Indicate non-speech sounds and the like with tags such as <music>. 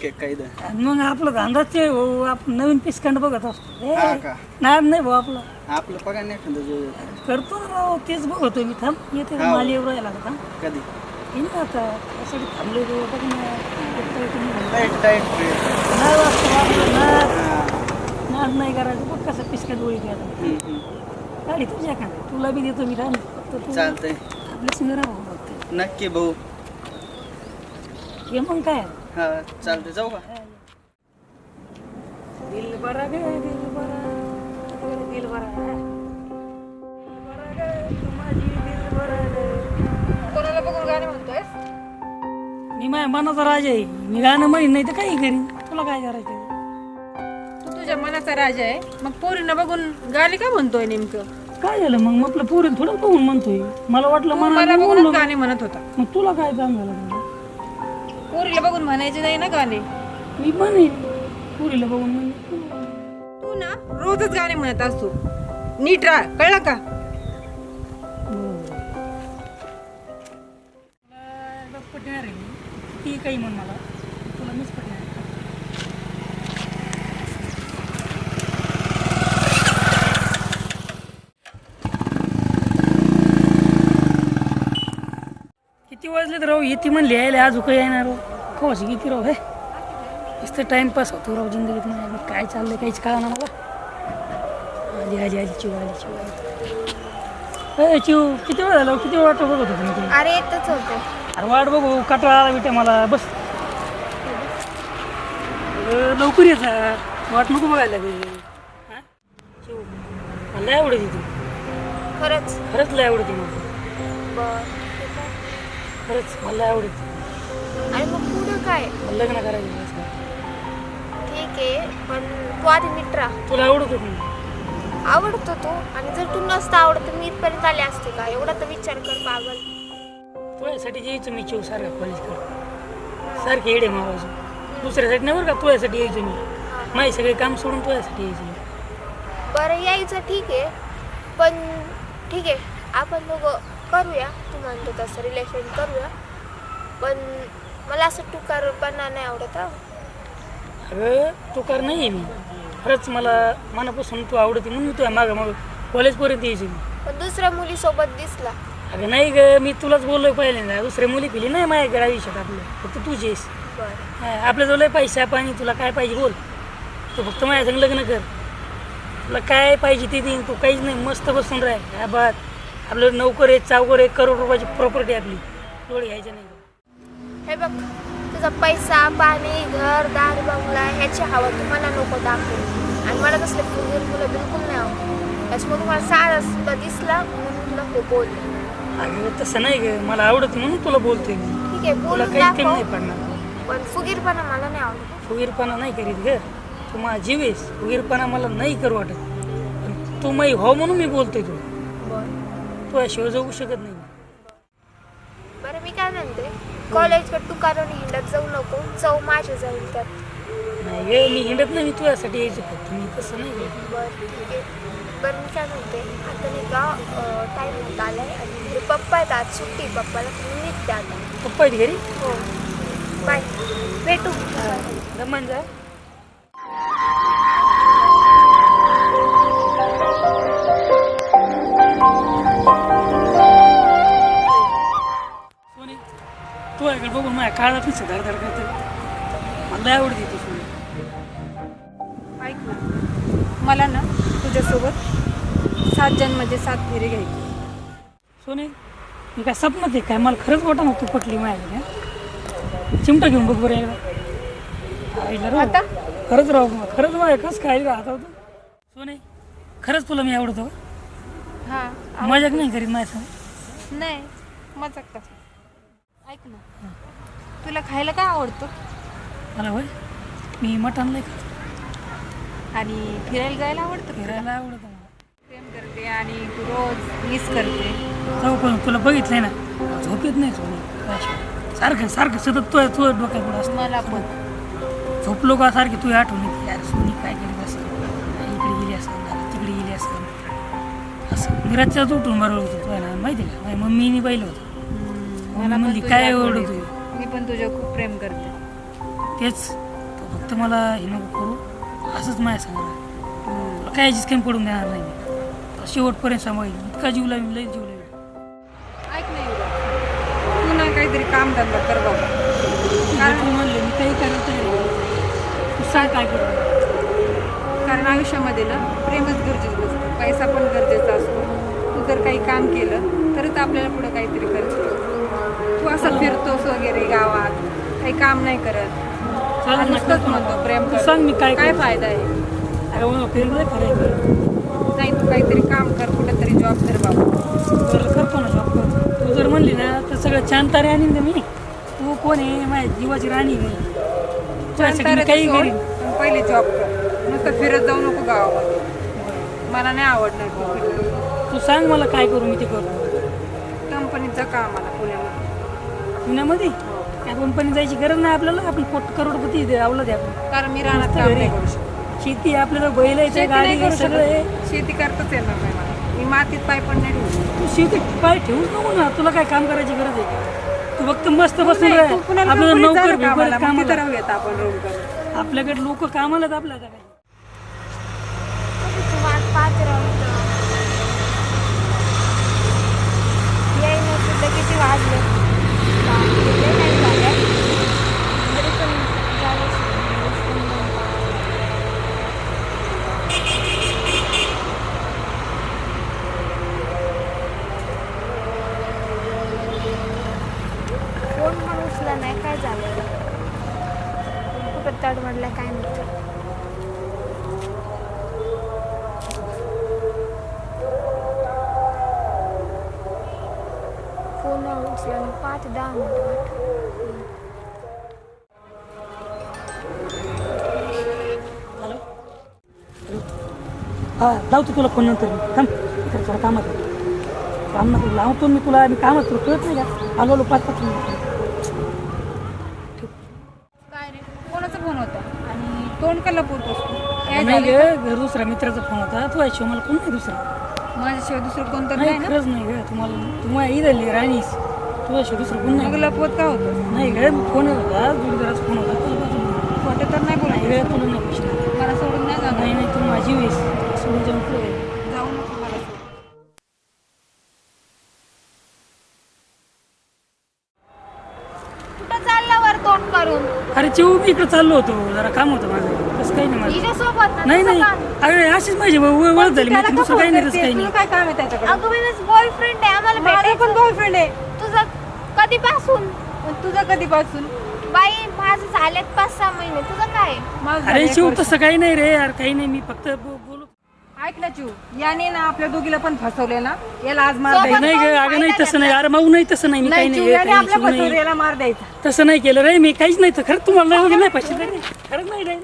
बिव cake काय इथं? आणि मग आपलं धंदाच आहे भाऊ आपण नवीन पिसकंड बघत असतो. ए, हा का? नाद नाही भाऊ आपलं. आपलं पगार नाही एखादं जो करतो राव तेच बघतो मी. थांब येते हा. माल येऊ राहिला का? थांब कधी? येईन ना आता त्यासाठी थांबलो तो बघ ना. एकटा इथून निघालो. टाईट टाईट ट्रेन नाद वाजता आपलं नाद. हा. नाद नाही करायचं. बघ कसं आता. हम्म, हम्म. गाडी तुझ्या का तुला बी देतो मी थांब. फक्त तू चालतंय. आपल्या सिंगर भाऊ बघते नक्की भाऊ. ये मग काय? हा चालतंय जाऊ का? दिल बरा गे दिल बरा दिल बरा. कोणाला बघून गाणे म्हणतोय मी माझ्या मनाचा राजा आहे. मी गाणं म्हणीन नाही तर काही करीन. तुला काय करायचं तू तुझ्या मनाचा राजा आहे. मग पोरीनं बघून गाणे का म्हणतोय नेमकं? काय झालं मग? आपलं पोरील थोडं बघून म्हणतोय. मला वाटलं तू मनाला मला बघूनच गाणे म्हणत होता. मग तुला काय सांगायला पोरीला बघून म्हणायचे नाही ना गाणे? मी म्हणेन. पोरीला बघून म्हणेन तू ना रोजच गाणे म्हणत असतो. नीट राहा कळलं का? पटणार आहे. ती काही म्हण मला. तुला मीच तर राव येते म्हणली यायला अजून काही येणार राव कवाशी किती राव हे? नुसतं टाइमपास होतो राव जिंदगीत नाही काय चाललंय काहीच कळा ना मला. आली आली आली चिव आली चिव ए चिव किती वेळ झाला किती वेळ वाटत बघत होतो मी तुला? अरे येतच होते. अरे वाट बघू कटाळा आला बेटा मला बस. लवकर ये जा. वाट नको बघायला लागेल. हा? मला लय आवडते तू खरंच? खरंच लय आवडते. मला बर. खरंच मला लय आवडते आणि मग पुढं काय? मला लग्न करायचं आहे. ठीक आहे पण तू आधी नीट राहा. तुला आवडत मी आवडतो तू आणि जर तू नसतं आवडत तर मी इथपर्यंत आले असते का? एवढा तर विचार कर पागल. तुझ्यासाठी यायचं मी चिव सारखं कॉलेजकडे सारखे येडे मारायचो दुसऱ्यासाठी नाही बरं का तुझ्यासाठी यायचो मी. माझे सगळे काम सोडून तुझ्यासाठी यायचो मी. बरं यायचं ठीक आहे पण ठीक आहे आपण दोघं करूया तू म्हणतो तसं रिलेशन करूया. पण मला असं टुकारपणा नाही आवडत हा. अगं तू कर नाही मी. खरंच मला मनापासून तू आवडते म्हणून मी तुझ्या मागं मग कॉलेजपर्यंत यायची मी. पण दुसऱ्या मुलीसोबत दिसला. अगं नाही ग मी तुलाच बोललोय पहिल्यांदा दुसऱ्या मुली पिली नाही माझ्याकडे आयुष्यात आपलं फक्त तुझी आहेस. बरं. हा, आपल्याजवळ लय पैसा पाणी. तुला काय पाहिजे बोल. तू फक्त माझ्या संग लग्न कर. तुला काय पाहिजे ते देईन. तू काहीच नाही. मस्त बसून राह. बात. आपलं नौकर आहे चावकर आहे करोड रुपयाची प्रॉपर्टी आपली. डोळे घ्यायचे नाही. हे बघ तुझा पैसा पाणी घर दार बंगला ह्याची हवा तुम्हाला नको दाखवू. आणि मला तसले फुगीर मुलं बिलकुल नाही आवडत. त्याच्यामुळे तुम्हाला सारा सुद्धा दिसला म्हणून तुला हो बोलले अगं तसं नाही ग. मला आवडत म्हणून तुला बोलतोय मी. ठीक आहे तुला बोलून नाही दाखव. पडणार. पण फुगीरपणा मला नाही आवडत. फुगीरपणा नाही करीत ग. तू माझा जीव आहेस फुगीरपणा मला नाही करू वाटत. पण तू माही हो म्हणून मी बोलतोय तुला. तू याशिवाय जगू शकत नाही. बरं मी काय म्हणते? कॉलेजकडे तू कारण हिंडत जाऊ नको? चव माझ्या जाईल त्यात. नाही ग मी हिंडत नाही मी तुझ्यासाठी यायचं फक्त. मी तसं नाही. बरं ठीक आहे. बरं मी काय म्हणते? आता नाही का टाईम होत आलाय आणि घरी पप्पा आहेत आज सुट्टी आहे पप्पाला मी निघते आता. पप्पा आहेत घरी? हो. बाय. भेटू. जमान जा. तू ऐकल बघून माझ्या काळात नाही धड धड करते मला लय आवडते ती सोनी ऐक ना. मला ना तुझ्यासोबत सात जन्माचे सात फेरे घ्यायचे. सोनी मी काय स्वप्नात आहे काय? मला खरंच वाटा ना तू पटली माझ्याकडे हं? चिमटा घेऊन बघ बरं एकदा. आईला राव. आता? खरंच राहू खरंच माझ्या कसं काय आता होतं. सोनी खरंच तुला मी आवडतो हां मजाक नाही करीत माझ्या. नाही मजाक का ऐक ना. तुला खायला काय आवडतं? मला होय. मी मटण नाही खात. आणि फिरायला जायला आवडतं का? फिरायला आवडतं मला. प्रेम करते आणि तू रोज मिस करते. जाऊ पण तुला बघितलंय ना? झोप येत नाही सोनी त्याशिवाय. सारखं सारखं सतत तो तो डोक्यात पुढं असतं. मला पण. झोपलो का सारखी तू आठवण येते यार सोनी काय करीत असेल? इकडे गेली असेल जरा तिकडे गेली असेल. असं. मी रातच्याच उठून बरोबर होतो तुला ना? माहिती आहे का? माझ्या मम्मीने पाहिलं होतं. मला पण म्हणली काय आठवण एवढं मी पण तुझ्या खूप प्रेम करते. तेच. तो फक्त मला हे नको करू. असंच माझ्या सांगा काय याचीच काही पडून देणार नाही मी. शेवटपर्यंत सांभाळील इतका जीव लावीन लई जीव लावीन. ऐक नाही. तू ना काहीतरी काम धंदा कर बाबा कारण तू म्हणले मी काही करत नाही. तू सांग काय करू. कारण आयुष्यामध्ये ना प्रेमच गरजेचं असतं. पैसा पण गरजेचा असतो. तू जर काही काम केलं तरच आपल्याला पुढे काहीतरी करतो तू असं फिरतोस वगैरे गावात. काही काम नाही करत. ना, नुसतंच करतो ना. म्हणतो प्रेम तू कर. सांग मी काय काय करू? फायदा आहे? फिरलं आहे. नाही तू काहीतरी काम कर कुठेतरी जॉब कर बाबा. करतो ना जॉब करतो. तू जर म्हणली ना तर सगळं छान तारे आणीन ना मी. तू कोण आहे? माझ्या जीवाची राणी आहे मी. तुझ्यासाठी मी काही करीन पण पहिले जॉब कर. नुसतं फिरत जाऊ नको गावामध्ये. मला नाही आवडणार तू. तू सांग मला काय करू मी ते करतो कंपनीचं काम आला पुण्यामध्ये. पुण्यामध्ये? त्या कंपनी जायची गरज नाही आपल्याला. आपण कोट करोडपती आहे, आवलं आपण. कारण मी काम घरी. नाही करू शकत. शेती आपल्याला बैल आहे शेती गाडी नाही आहे, करू सगळं आहे. शकत शेती करताच येणार नाही मला. मी मातीत पाय पण नाही ठेवू शकत. तू शेती पाय ठेवूच नको ना. तुला काय काम करायची गरज आहे? का? तू फक्त मस्त बसून नाही, राह. तू पुण्याला आपल्याला कंपनीत जा नोकर ना कामाला, मग तिथं कामाला राहूयात आपण करून आपल्याकडे लोक कामाला आहेत आपल्या आता काय राहून येईन सुद्धा किती वाजले बापरे, लय नाही झाल्या. तरी पण झालंच नाही. उठून मग. फोन पण नाही काय झालं. कुठं तडमडलं काय नाही फोन उचला पाच दहा मिनिटं वाट हा लावतो तुला फोन नंतर थांब इकडे थोडं कामात काम लावतो मी तुला मी कामात तुला कळत नाही का? आलो पाच पाच मिनिट काय रे कोणाचा फोन होता आणि तोंड का लपवतोस तू काय नाही झालं ग घर दुसरा मित्राचा फोन होता. तू आहे मला कोण नाही दुसरा. माझ्याशिवाय दुसरं कोणतं नाही नाही ना? खरंच नाही ग. तुम्हाला तुम्हाला इथली राणीस. तुझ्याशी दुसरं कोण मग नाही लपवत का होतं? नाही ग फोन होता. जोडीदाराचा फोन होता. तुला बाजूला. खोटं तर नाही नाही बोलायचं ग तुला नाही मी इकडे चाललो होतो जरा काम होतं माझं. तसं काही नाही माझं. नाही नाही. अरे अशीच माझी ओळ- ओळख झाली. त्याला मी दुसरं काही नाही तसं? काही नाही. काय काम आहे त्याच्याकडे? अगं माझं बॉयफ्रेंड आहे. आम्हाला माझा भेटायचं. पण बॉयफ्रेंड आहे. तुझं कधीपासून पण तुझं कधीपासून? बाई माझं झालेत पाच सहा महिने. तुझं काय माझं झालं अरे एक शिव वर्ष. तसं काही नाही रे. यार काही नाही. मी फक्त बो- बोलू ऐक ना चिव याने ना आपल्या दोघीला पण फसवले ना? याला आज मार द्यायचा. नाही ग अगं नाही तसं नाही. अरे माऊ नाही तसं नाही. मी काही नाही नाही याने काही आपल्या नाही. याला मार द्यायचा. तसं नाही केलं रे मी काहीच नाही तर खरं तुम्हाला नाही <laughs> वगैरे नाही रे खरंच नाही रे